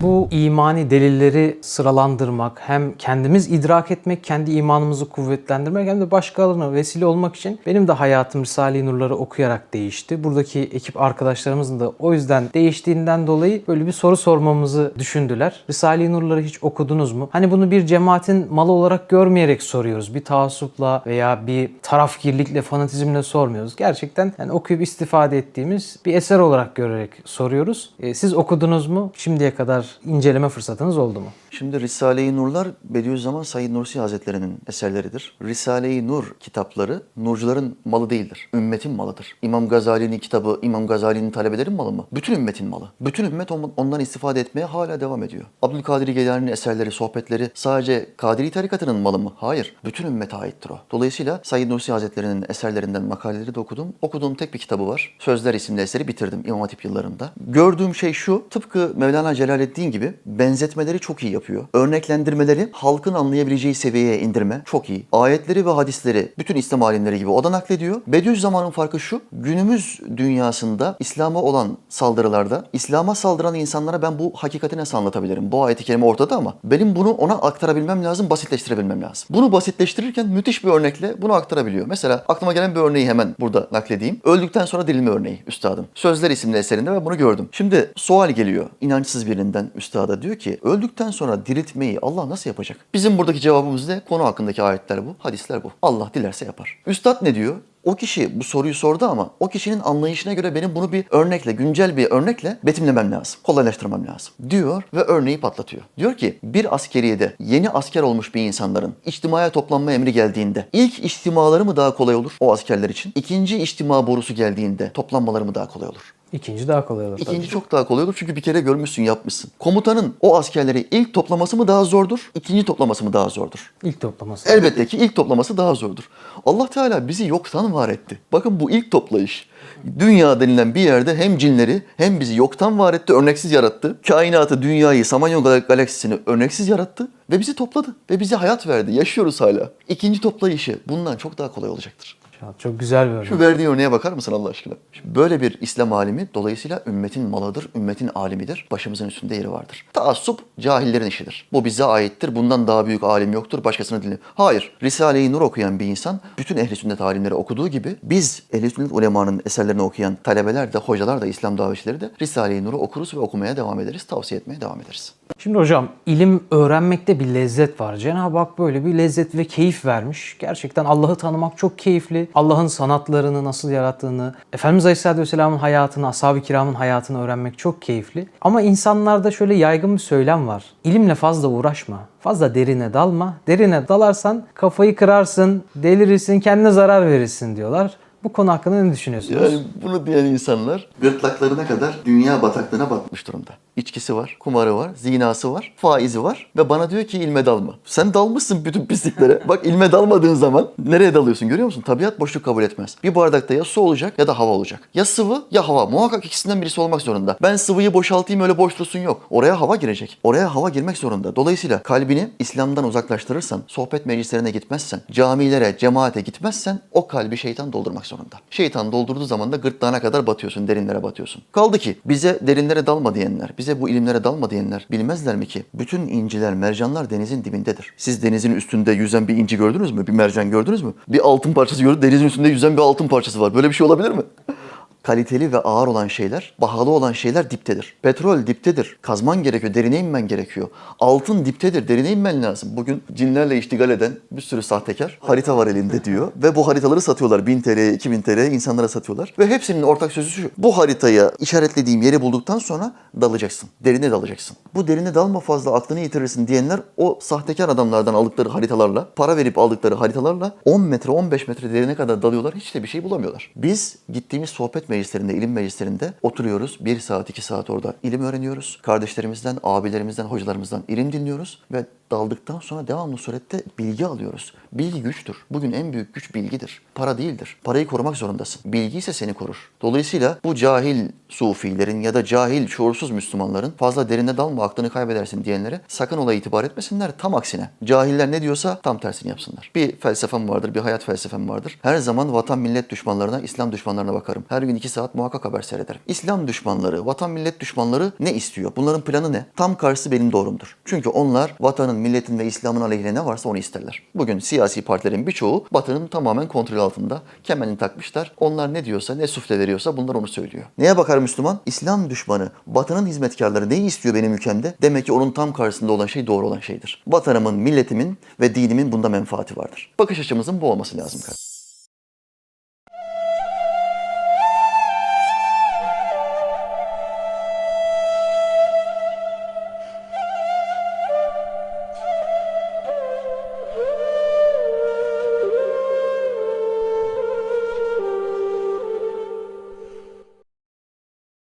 Bu imani delilleri sıralandırmak, hem kendimiz idrak etmek, kendi imanımızı kuvvetlendirmek hem de başkalarına vesile olmak için benim de hayatım Risale-i Nur'ları okuyarak değişti. Buradaki ekip arkadaşlarımızın da o yüzden değiştiğinden dolayı böyle bir soru sormamızı düşündüler. Risale-i Nur'ları hiç okudunuz mu? Hani bunu bir cemaatin malı olarak görmeyerek soruyoruz. Bir taassupla veya bir tarafgirlikle, fanatizmle sormuyoruz. Gerçekten yani okuyup istifade ettiğimiz bir eser olarak görerek soruyoruz. E, siz okudunuz mu? Şimdiye kadar inceleme fırsatınız oldu mu? Şimdi Risale-i Nurlar Bediüzzaman Said Nursi Hazretleri'nin eserleridir. Risale-i Nur kitapları nurcuların malı değildir. Ümmetin malıdır. İmam Gazali'nin kitabı İmam Gazali'nin talebelerin malı mı? Bütün ümmetin malı. Bütün ümmet on- ondan istifade etmeye hala devam ediyor. Abdülkadir Geylani'nin eserleri, sohbetleri sadece Kadiri tarikatının malı mı? Hayır. Bütün ümmete aittir o. Dolayısıyla Said Nursi Hazretleri'nin eserlerinden makaleleri de okudum. Okuduğum tek bir kitabı var. Sözler isimli eseri bitirdim İmam Hatip yıllarında. Gördüğüm şey şu. Tıpkı Mevlana Celaleddin gibi benzetmeleri çok iyi yapıyor. Örneklendirmeleri halkın anlayabileceği seviyeye indirme çok iyi. Ayetleri ve hadisleri bütün İslam alimleri gibi o da naklediyor. Bediüzzaman'ın farkı şu. Günümüz dünyasında İslam'a olan saldırılarda İslam'a saldıran insanlara ben bu hakikati nasıl anlatabilirim? Bu ayeti kerime ortada ama benim bunu ona aktarabilmem lazım, basitleştirebilmem lazım. Bunu basitleştirirken müthiş bir örnekle bunu aktarabiliyor. Mesela aklıma gelen bir örneği hemen burada nakledeyim. Öldükten sonra dirilme örneği üstadım. Sözler isimli eserinde ve bunu gördüm. Şimdi sual geliyor inançsız birinden üstada diyor ki öldükten sonra diriltmeyi Allah nasıl yapacak? Bizim buradaki cevabımız ne? Konu hakkındaki ayetler bu, hadisler bu. Allah dilerse yapar. Üstad ne diyor? O kişi bu soruyu sordu ama o kişinin anlayışına göre benim bunu bir örnekle, güncel bir örnekle betimlemem lazım. Kolaylaştırmam lazım. Diyor ve örneği patlatıyor. Diyor ki bir askeriyede yeni asker olmuş bir insanların içtimaya toplanma emri geldiğinde ilk içtimaları mı daha kolay olur o askerler için? İkinci içtima borusu geldiğinde toplanmaları mı daha kolay olur? İkinci daha kolay olur. tabii. İkinci çok daha kolay olur çünkü bir kere görmüşsün, yapmışsın. Komutanın o askerleri ilk toplaması mı daha zordur, ikinci toplaması mı daha zordur? İlk toplaması. Elbette ki ilk toplaması daha zordur. Allah Teala bizi yoktan var etti. Bakın bu ilk toplayış. Dünya denilen bir yerde hem cinleri hem bizi yoktan var etti, örneksiz yarattı. Kainatı, dünyayı, Samanyolu gal- galaksisini örneksiz yarattı ve bizi topladı ve bize hayat verdi. Yaşıyoruz hala. İkinci toplayışı bundan çok daha kolay olacaktır. Çok güzel bir örnek. Şu verdiği örneğe bakar mısın Allah aşkına? Şimdi böyle bir İslam alimi dolayısıyla ümmetin malıdır, ümmetin alimidir. Başımızın üstünde yeri vardır. Taassup cahillerin işidir. Bu bize aittir. Bundan daha büyük alim yoktur. Başkasını dinle. Hayır. Risale-i Nur okuyan bir insan bütün ehli sünnet alimleri okuduğu gibi biz ehli sünnet ulemanın eserlerini okuyan talebeler de, hocalar da, İslam davetçileri de Risale-i Nur'u okuruz ve okumaya devam ederiz. Tavsiye etmeye devam ederiz. Şimdi hocam ilim öğrenmekte bir lezzet var. Cenab-ı Hak böyle bir lezzet ve keyif vermiş. Gerçekten Allah'ı tanımak çok keyifli. Allah'ın sanatlarını nasıl yarattığını, Efendimiz Aleyhisselatü Vesselam'ın hayatını, ashab-ı kiramın hayatını öğrenmek çok keyifli. Ama insanlarda şöyle yaygın bir söylem var. İlimle fazla uğraşma. Fazla derine dalma. Derine dalarsan kafayı kırarsın, delirirsin, kendine zarar verirsin diyorlar. Bu konu hakkında ne düşünüyorsunuz? Yani bunu diyen insanlar gırtlaklarına kadar dünya bataklığına batmış durumda. İçkisi var, kumarı var, zinası var, faizi var ve bana diyor ki ilme dalma. Sen dalmışsın bütün pisliklere. Bak ilme dalmadığın zaman nereye dalıyorsun görüyor musun? Tabiat boşluk kabul etmez. Bir bardakta ya su olacak ya da hava olacak. Ya sıvı ya hava. Muhakkak ikisinden birisi olmak zorunda. Ben sıvıyı boşaltayım öyle boş dursun yok. Oraya hava girecek. Oraya hava girmek zorunda. Dolayısıyla kalbini İslam'dan uzaklaştırırsan, sohbet meclislerine gitmezsen, camilere, cemaate gitmezsen o kalbi şeytan doldurmak zorunda. Şeytan doldurduğu zaman da gırtlağına kadar batıyorsun, derinlere batıyorsun. Kaldı ki bize derinlere dalma diyenler, bize bu ilimlere dalma diyenler bilmezler mi ki bütün inciler, mercanlar denizin dibindedir. Siz denizin üstünde yüzen bir inci gördünüz mü? Bir mercan gördünüz mü? Bir altın parçası gördünüz, denizin üstünde yüzen bir altın parçası var. Böyle bir şey olabilir mi? Kaliteli ve ağır olan şeyler, pahalı olan şeyler diptedir. Petrol diptedir. Kazman gerekiyor, derine inmen gerekiyor. Altın diptedir, derine inmen lazım. Bugün cinlerle iştigal eden bir sürü sahtekar harita var elinde diyor. Ve bu haritaları satıyorlar. 1000 TL'ye, 2000 TL'ye insanlara satıyorlar. Ve hepsinin ortak sözü şu. Bu haritaya işaretlediğim yeri bulduktan sonra dalacaksın. Derine dalacaksın. Bu derine dalma fazla aklını yitirirsin diyenler o sahtekar adamlardan aldıkları haritalarla, para verip aldıkları haritalarla 10 metre, 15 metre derine kadar dalıyorlar. Hiç de bir şey bulamıyorlar. Biz gittiğimiz sohbet meclislerinde, ilim meclislerinde oturuyoruz. Bir saat, iki saat orada ilim öğreniyoruz. Kardeşlerimizden, abilerimizden, hocalarımızdan ilim dinliyoruz ve daldıktan sonra devamlı surette bilgi alıyoruz. Bilgi güçtür. Bugün en büyük güç bilgidir. Para değildir. Parayı korumak zorundasın. Bilgi ise seni korur. Dolayısıyla bu cahil sufilerin ya da cahil şuursuz Müslümanların fazla derine dalma aklını kaybedersin diyenlere sakın olaya itibar etmesinler. Tam aksine. Cahiller ne diyorsa tam tersini yapsınlar. Bir felsefem vardır, bir hayat felsefem vardır. Her zaman vatan millet düşmanlarına, İslam düşmanlarına bakarım. Her gün iki saat muhakkak haber seyrederim. İslam düşmanları, vatan millet düşmanları ne istiyor? Bunların planı ne? Tam karşısı benim doğrumdur. Çünkü onlar vatanın, milletin ve İslam'ın aleyhine ne varsa onu isterler. Bugün siyasi partilerin birçoğu Batı'nın tamamen kontrol altında. Kemerini takmışlar. Onlar ne diyorsa, ne sufle veriyorsa bunlar onu söylüyor. Neye bakar Müslüman? İslam düşmanı, Batı'nın hizmetkarları neyi istiyor benim ülkemde? Demek ki onun tam karşısında olan şey doğru olan şeydir. Vatanımın, milletimin ve dinimin bunda menfaati vardır. Bakış açımızın bu olması lazım kardeşim.